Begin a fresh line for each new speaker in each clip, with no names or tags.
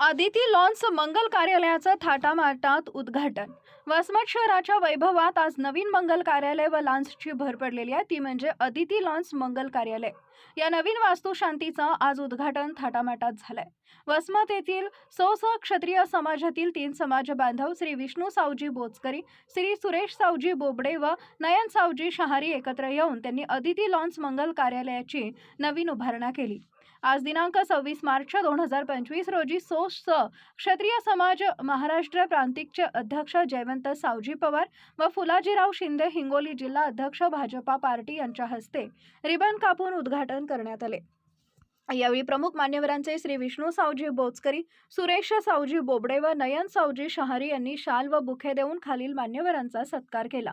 Aditi lawns मंगल कार्यालयाचं थाटामाटात उद्घाटन. वसमत शहराच्या वैभवात आज नवीन मंगल कार्यालय व लॉन्सची भर पडलेली आहे. ती म्हणजे अदिती लॉन्स मंगल कार्यालय. या नवीन वास्तुशांतीचं आज उद्घाटन थाटामाटात झालंय. वसमत येथील सौस क्षत्रिय समाजातील तीन समाज बांधव श्री विष्णू सावजी बोचकरी श्री सुरेश सावजी बोबडे व नयन सावजी शहारी एकत्र येऊन त्यांनी अदिती लॉन्स मंगल कार्यालयाची नवीन उभारणा केली. आज दिनांक सव्वीस मार्च दोन हजार पंचवीस रोजी सोस क्षत्रिय समाज महाराष्ट्र प्रांतिकचे अध्यक्ष जयवंत सावजी पवार व फुलाजीराव शिंदे हिंगोली जिल्हा अध्यक्ष भाजपा पार्टी यांच्या हस्ते रिबन कापून उद्घाटन करण्यात आले. यावेळी प्रमुख मान्यवरांचे श्री विष्णू सावजी बोचकरी सुरेश सावजी बोबडे व नयन सावजी शहारी यांनी शाल व बुखे देऊन खालील मान्यवरांचा सत्कार केला.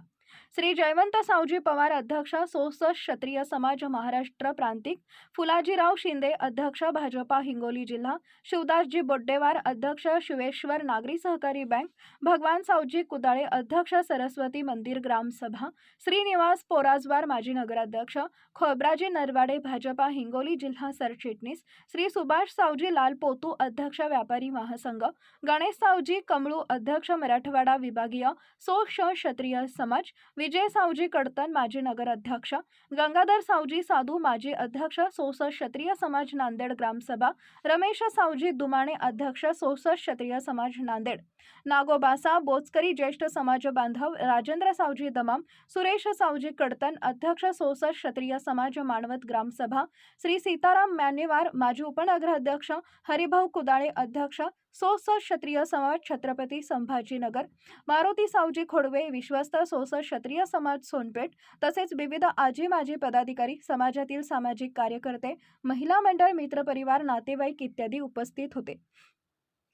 श्री जयवंत सावजी पवार अध्यक्ष सोस क्षत्रिय समाज महाराष्ट्र प्रांतिक फुलाजीराव शिंदे अध्यक्ष भाजपा हिंगोली जिल्हा शिवदासजी बोड्डेवार अध्यक्ष शिवेश्वर नागरी सहकारी बँक भगवान सावजी कुदाळे अध्यक्ष सरस्वती मंदिर ग्रामसभा श्रीनिवास पोराजवार माजी नगराध्यक्ष खोब्राजी नरवाडे भाजपा हिंगोली जिल्हा सरचिटणीस श्री सुभाष सावजी लाल पोतू अध्यक्ष व्यापारी महासंघ गणेश सावजी कमळू अध्यक्ष मराठवाडा विभागीय सो क्षत्रिय समाज विजय सावजी कडतन माजी नगराध्यक्ष. गंगाधर सावजी साधू माजी अध्यक्ष. सोस क्षत्रिय समाज नांदेड ग्रामसभा. रमेश सावजी दुमाणे अध्यक्ष. सोस क्षत्रिय समाज नांदेड. नागोबासा बोचकरी ज्येष्ठ समाज बांधव. राजेंद्र सावजी दमाम. सुरेश सावजी कडतन अध्यक्ष. सोस क्षत्रिय समाज मानवत ग्रामसभा. श्री सीताराम मॅनिवार माजी उपनगराध्यक्ष. हरिभाऊ कुदाळे अध्यक्ष. सोस क्षत्रिय समाज छत्रपती संभाजीनगर. मारुती सावजी खोडवे विश्वस्त सोस क्षत्रिय समाज सोनपेठ. तसेच विविध आजी माजी पदाधिकारी समाजातील सामाजिक कार्यकर्ते महिला मंडळ मित्रपरिवार नातेवाईक इत्यादी उपस्थित होते.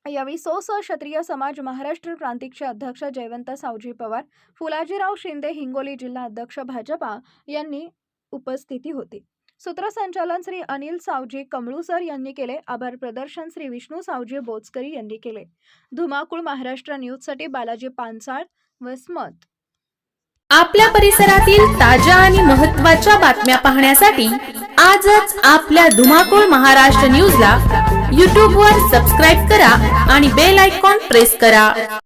यावेळी सोस क्षत्रिय समाज महाराष्ट्र प्रांतिकचे अध्यक्ष जयवंत सावजी पवार फुलाजीराव शिंदे हिंगोली जिल्हा अध्यक्ष भाजपा यांनी उपस्थिती होती. सूत्रसंचालन श्री अनिल सावजी कमळूसर यांनी केले. आभार प्रदर्शन श्री विष्णू सावजी बोचकरी यांनी केले. धुमाकूळ महाराष्ट्र न्यूजसाठी बालाजी पानसाळ वसमत.
आपल्या परिसरातील ताज्या आणि महत्त्वाच्या बातम्या पाहण्यासाठी आजच आपल्या धुमाकूळ महाराष्ट्र न्यूजला यूट्यूबवर सबस्क्राईब करा आणि बेल आयकॉन प्रेस करा.